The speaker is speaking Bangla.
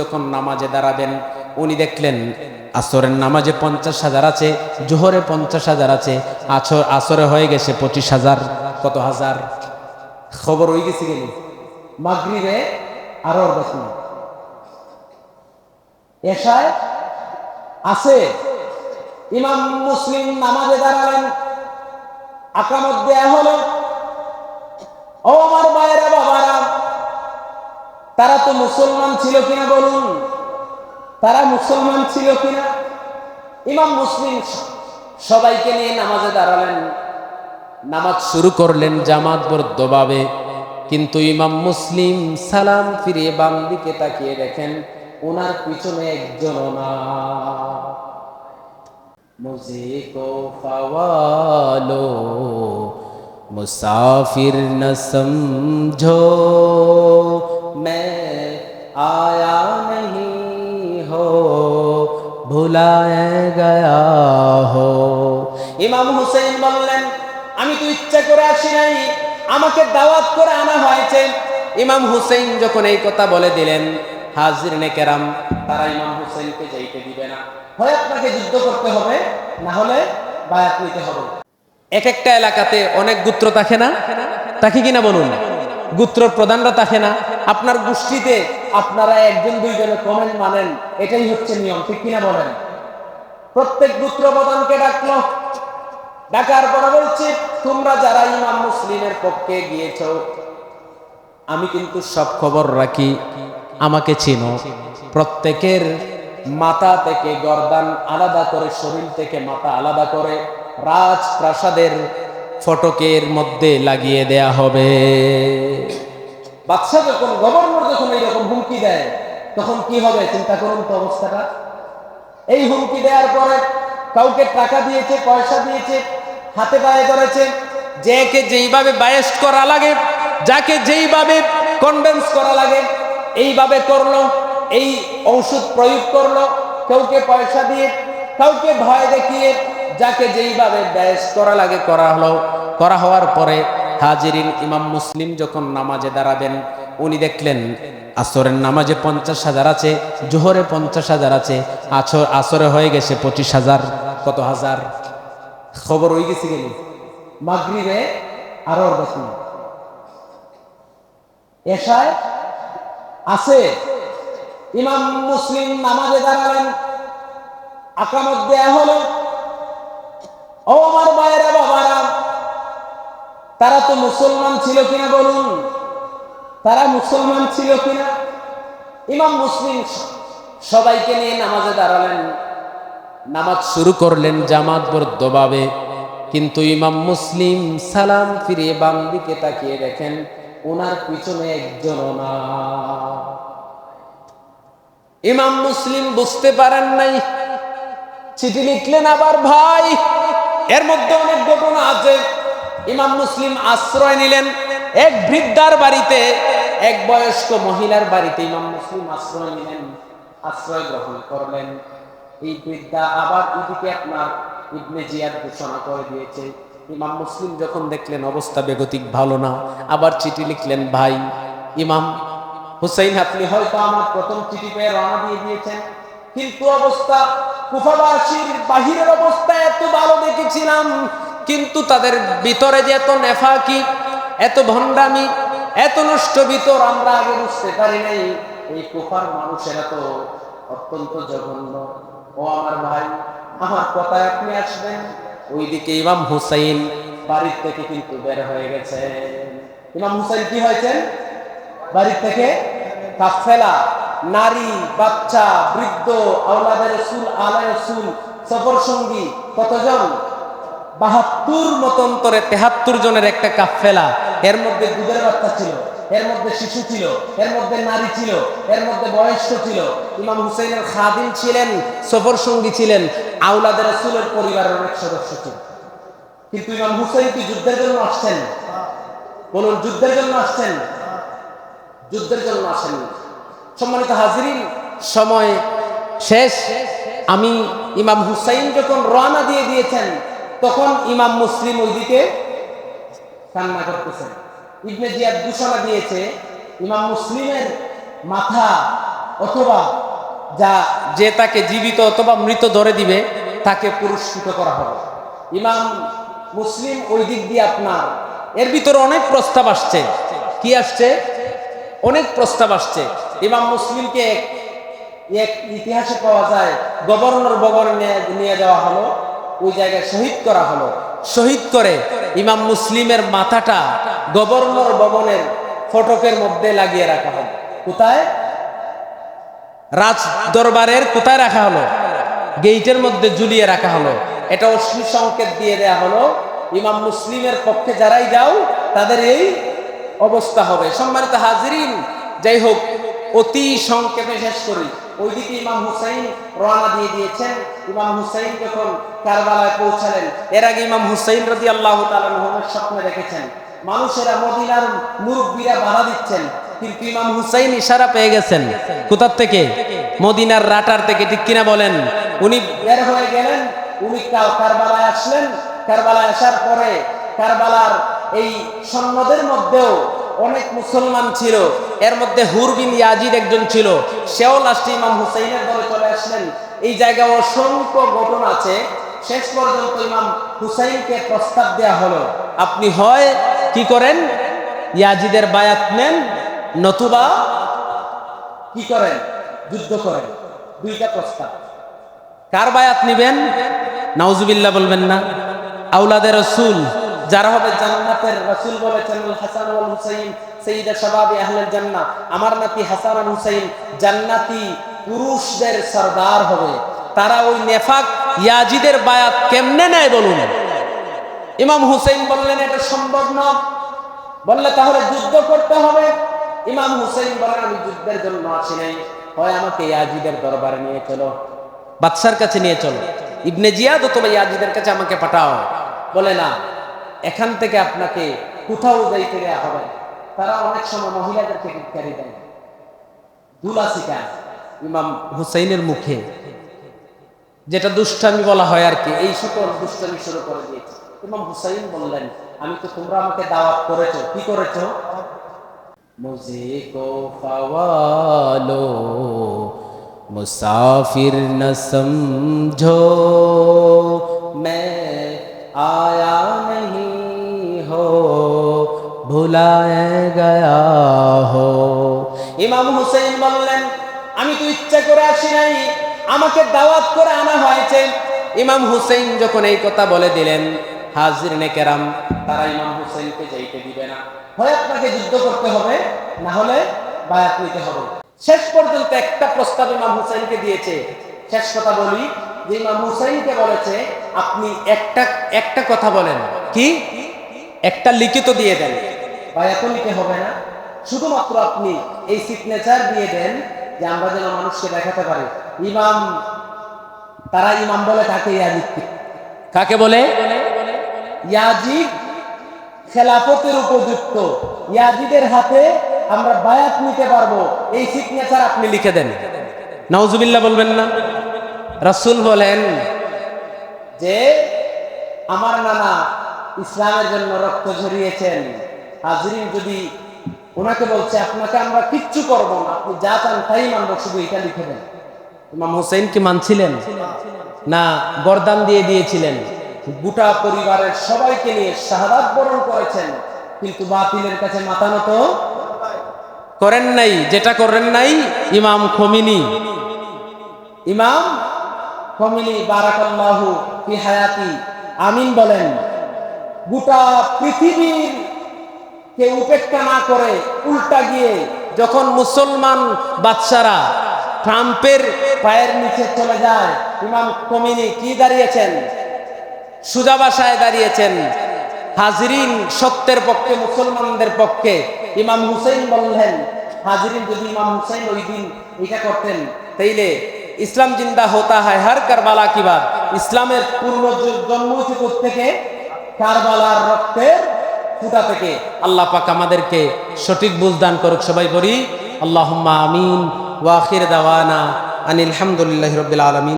যখন নামাজে দাঁড়াবেন, উনি দেখলেন আসরের নামাজে পঞ্চাশ হাজার আছে, জোহরে পঞ্চাশ হাজার আছে, আছর আসরে হয়ে গেছে পঁচিশ হাজার। কত হাজার? খবর হয়ে গেছে গেলি। মাগরিবে আরও দেখুন এশায় আছে। ইমাম মুসলিম নামাজে দাঁড়ালেন। আকামত দেয়া হলো। ও আমার বাবারা তারা তো মুসলমান ছিল কিনা বলুন? তারা মুসলমান ছিল কিনা? ইমাম মুসলিম সবাইকে নিয়ে নামাজে দাঁড়ালেন। নামাজ শুরু করলেন জামাতবদ্ধভাবে কিন্তু ইমাম মুসলিম সালাম ফিরিয়ে বাম দিকে তাকিয়ে দেখেন ওনার পিছনে একজন না মুজিকো ফাওয়ালো, মুসাফির না সমঝো। آیا نہیں ہو ভুলায় গয়া হো ইমাম হুসেন বললেন, আমি তো ইচ্ছা করে আসি নাই, আমাকে দাওয়াত করে আনা হয়েছে। ইমাম হুসেন যখন এই কথা বলে দিলেন, হাজির নেকেরাম তারা ইমাম হুসেনকে যাইতে দিবে না। হয় আপনাকে যুদ্ধ করতে হবে, না হলে বায়াত নিতে হবে। এক একটা এলাকাতে অনেক গুত্র থাকে না? তাকে কিনা বলুন? গুত্র প্রধানরা থাকে না? আপনার গোষ্ঠীতে আপনারা একজন দুইজনে কমেন্ট মানেন, এটাই হচ্ছে নিয়ম, ঠিক কিনা বলেন? প্রত্যেক গোত্র প্রধানকে ডাকলো। ডাকার পরে বলছে, তোমরা যারা ইমাম মুসলিমের পক্ষে গিয়েছ, আমি কিন্তু সব খবর রাখি, আমাকে চিনো। প্রত্যেকের মাথা থেকে গর্দান আলাদা করে, শরীর থেকে মাথা আলাদা করে, রাজপ্রাসাদের ফটকের মধ্যে লাগিয়ে দেয়া হবে। বাদশাহ যখন গভর্নর যখন এইরকম হুমকি দেয়, তখন কি হবে চিন্তা করুন তো অবস্থাটা। এই হুমকি দেওয়ার পরে কাউকে টাকা দিয়েছে, পয়সা দিয়েছে, হাতে পায়ে ধরেছে, যাকে যেইভাবে বায়েস্ট করা লাগে, যাকে যেইভাবে কনভেন্স করা লাগে, এইভাবে করল, এই ঔষধ প্রয়োগ করল, কাউকে পয়সা দিয়ে, কাউকে ভয় দেখিয়ে, যাকে যেইভাবে ব্যয় করা লাগে করা হলো, করা হওয়ার পরে হাজিরিন ইমাম মুসলিম যখন নামাজে দাঁড়াবেন, উনি দেখলেন আসরের নামাজে পঞ্চাশ হাজার আছে, জোহরে পঞ্চাশ হাজার আছে, আছর আসরে হয়ে গেছে পঁচিশ হাজার। কত হাজার? খবর হয়ে গেছে গেলি মাগরিবে আরও দেখুন এশায় আছে। ইমাম মুসলিম নামাজে দাঁড়ালেন। আকামত দেয়া হলো। ও আমার ভাইয়েরা বাবারা তারা তো মুসলমান ছিল কিনা বলুন? তারা মুসলমান ছিল কিনা? ইমাম মুসলিম সবাইকে নিয়ে নামাজে দাঁড়ালেন। নামাজ শুরু করলেন জামাত বর্দভাবে। কিন্তু ইমাম মুসলিম সালাম ফিরিয়ে বাম দিকে তাকিয়ে দেখেন ওনার পিছনে একজন না। ইমাম মুসলিম বুঝতে পারেন নাই, চিঠি লিখলেন আবার ভাই। এর মধ্যে অনেক ঘটনা আছে। ইমাম মুসলিম আশ্রয় নিলেন। এক বৃদ্ধার বাড়িতে, এক বয়স্ক মহিলার বাড়িতে ইমাম মুসলিম আশ্রয় নিলেন, আশ্রয় গ্রহণ করলেন। এই বৃদ্ধা আবার এদিকে আপনার ইবনে জিয়াদ ঘোষণা করে দিয়েছে। ইমাম মুসলিম যখন দেখলেন অবস্থা বেগতিক ভালো না, আবার চিঠি লিখলেন, ভাই, ইমাম হুসাইন আপনি হয়তো আমার প্রথম চিঠি পেয়ে রওনা দিয়ে দিয়েছেন, কিন্তু অবস্থা কুফাবাসীর বাহিরের অবস্থা এত ভালো দেখেছিলাম। কিন্তু তাদের ভিতরে যে এত নেফাকি, এত ভণ্ডামি, এত নষ্ট ভিতর আমরা আগে বুঝতে পারি নাই, এই কুফার মানুষেরা তো অত্যন্ত জঘন্য। ও আমার ভাই, আমার কথায় আপনি আসবেন? ওইদিকে ইমাম হুসাইন বাড়ির থেকে কিন্তু বের হয়ে গেছে। ইমাম হুসাইন কি হয়েছেন বাড়ির থেকে কাফেলা, নারী, বাচ্চা, বৃদ্ধ আওলাদের রসুল আলাই রসুল সফর সঙ্গী কতজন? বাহাত্তর মতন্তরে তেহাত্তর জনের একটা কাফেলা। এর মধ্যে দুধের বাচ্চা ছিল, এর মধ্যে শিশু ছিল, এর মধ্যে নারী ছিল, এর মধ্যে বয়স্ক ছিল। ইমাম হুসেনের খাদিম ছিলেন, সফর সঙ্গী ছিলেন আউলাদের রসুলের পরিবারের অনেক সদস্য ছিল। কিন্তু ইমাম হুসেন কি যুদ্ধের জন্য আসছেন? বলুন, যুদ্ধের জন্য আসছেন? যুদ্ধের জন্য আসেন সম্মানিত হাজিরিন, সময় শেষ। আমি ইমাম হুসাইন যখন রওনা দিয়ে দিয়েছেন তখন ইমাম মুসলিম ওইদিকে কান্না করতেছেন ইবনে দিয়েছে, ইমাম মুসলিমের মাথা অথবা যা, যে তাকে জীবিত অথবা মৃত ধরে দিবে, তাকে পুরস্কৃত করা হবে। ইমাম মুসলিম ওই দিক দিয়ে আপনার, এর ভিতরে অনেক প্রস্তাব আসছে। কি আসছে? অনেক প্রস্তাব আসছে। ইমাম মুসলিমকে এক ইতিহাসে পাওয়া যায়, গভর্নর ভবনে নিয়ে যাওয়া হলো। ওই জায়গায় শহীদ করা হলো। শহীদ করে ইমাম মুসলিমের মাথাটা গভর্নর ভবনের ফটকের মধ্যে লাগিয়ে রাখা হলো। কোথায়? রাজ দরবারের কোথায় রাখা হলো? গেইটের মধ্যে ঝুলিয়ে রাখা হলো। এটা অশ্লীল সংকেত দিয়ে দেয়া হলো। ইমাম মুসলিমের পক্ষে যারাই যাও, তাদের এই অবস্থা হবে। সম্মানিত হাজিরিন, যাই হোক অতি সংক্ষেপে শেষ করি। ওইদিকে ইমাম হুসাইন রওনা দিয়ে দিয়েছেন। ইমাম হুসাইন যখন কারবালায় পৌঁছালেন, এর আগে ইমাম হুসাইন রদি আল্লাহ তালের স্বপ্নে দেখেছেন। মানুষেরা মদিনার মুরব্বীরা বাধা দিচ্ছেন, কিন্তু ইমাম হুসাইন ইশারা পেয়ে গেছেন। কোথার থেকে? মদিনার রাটার থেকে, ঠিক কিনা বলেন? উনি বের হয়ে গেলেন, উনি কাল- কারবালায় আসলেন। কারবালায় আসার পরে কারবালার এই সন্ন্যদের মধ্যেও অনেক মুসলমান ছিল। এর মধ্যে হুর বিন ইয়াজিদ একজন ছিল। সেও লাস্টে ইমাম হুসাইনের দলে চলে আসলেন। এই জায়গায় অসংখ্য ঘটনা আছে। শেষ পর্যন্ত ইমাম হুসাইনকে প্রস্তাব দেয়া হলো। আপনি হয় কি করেন? ইয়াজিদের বায়াত নেন, নতুবা কি করেন? যুদ্ধ করেন। দুইটা প্রস্তাব। কার বায়াত নিবেন? নাউজুবিল্লাহ বলবেন না। আউলাদের রসুল। যারা হবে জান্নাতের রসুল বলেছেন হাসান ওয়াল হুসাইন সাইয়্যিদা শাবাবি আহলের জান্নাহ। আমার নাতি হাসান আর হুসাইন জান্নাতি পুরুষদের সরদার হবে। তারা ওই নেফাক ইয়াজিদের বায়াত কেমনে নেয় বলুন? ইমাম হুসাইন বললেন, এটা সম্ভব না। বললে তাহলে যুদ্ধ করতে হবে। ইমাম হুসাইন বলেন, আমি যুদ্ধের জন্য আসি নাই। হয় আমাকে ইয়াজিদের দরবারে নিয়ে চলো, বাদশার কাছে নিয়ে চলো। ইবনে জিয়াদ অথবা ইয়াজিদের কাছে আমাকে পাঠাও। বলে, না। এখান থেকে আপনাকে কোথাও যাইতে দেওয়া হবে তারা অনেক সময় মহিলাদেরকে গাড়ি দেয়। দুলা ইমাম হুসাইনের মুখে, যেটা দুষ্টামি বলা হয় আর কি, এই দুষ্টামি শুরু করে দিয়েছে। ইমাম হুসাইন বললেন, আমি তো তোমরা আমাকে দাওয়াত কি কো ফাওয়ালো, মুসাফির না সমঝো, মে আয়া ভুলায় গয়া হো। ইমাম হুসেইন বললেন, আমি তো ইচ্ছা করে আসি নাই, আমাকে দাওয়াত করে আনা হয়েছে। ইমাম হুসেইন যখন এই কথা বলে দিলেন, হাজির নেকেরাম তারা ইমাম হুসেইনকে যাইতে দিবে না। হয় আপনাকে যুদ্ধ করতে হবে, না হলে বায়াত নিতে হবে। শেষ পর্যন্ত একটা প্রস্তাব ইমাম হুসাইনকে দিয়েছে। শেষ কথা বলি, যে ইমাম হুসাইনকে বলেছে, আপনি একটা একটা কথা বলেন। কি? একটা লিখিত দিয়ে দেন। বায়াতও নিতে হবে না। শুধুমাত্র আপনি এই সিগনেচার দিয়ে দেন যে আমরা যেন মানুষকে দেখাতে পারি। ইমাম তারা ইমাম বলে কাকে ইয়াজিদ কাকে বলে? ইয়াজিদ খেলাফতের উপযুক্ত। ইয়াজিদের হাতে আমরা বায়াত নিতে পারব। এই সিগনেচার আপনি লিখে দেন। নাউজুবিল্লাহ বলবেন না। রাসূল বলেন যে আমার নানা ইসলামের জন্য রক্ত ঝরিয়েছেন। হাজরিন যদি ওনাকে বলছে, আপনাকে আমরা কিচ্ছু করব না, আপনি যা চান তাই মানবো, শুধু এটা লিখে দেন। ইমাম হোসেন কি মানছিলেন? না, বরদান দিয়ে দিয়েছিলেন। গোটা পরিবারের সবাইকে নিয়ে শাহাদাত বরণ করেছেন, কিন্তু বাতিলের কাছে মাথা নত করেন নাই, যেটা করেন নাই ইমাম খমিনি। ইমাম কমিনি বারাকাল্লাহু ফি হায়াতি, আমিন বলেন, গোটা পৃথিবীর কে উপেক্ষা না করে উল্টা গিয়ে যখন মুসলমান বাদশারা ট্রাম্পের পায়ের নিচে চলে যায়, ইমাম কমিনি কি দাঁড়িয়েছেন? সুজা বাসায় দাঁড়িয়েছেন। হাজরিন সত্যের পক্ষে, মুসলমানদের পক্ষে। ইমাম হুসেইন বললেন, হাজরিন যদি ইমাম হুসেইন ওই দিন এটা করতেন, তাইলে ইসলাম জিন্দা হতা হয়, হার কারবালা কি বাদ ইসলামের পূর্ণ জন্ম থেকে কারবালার রক্তের ফুটা থেকে আল্লাহ পাক আমাদেরকে সঠিক বুঝদান করুক, সবাই করি আল্লাহ আমিন। ওয়াখির দাওয়ানা আনিল হামদুলিল্লাহি রাব্বিল আলামিন।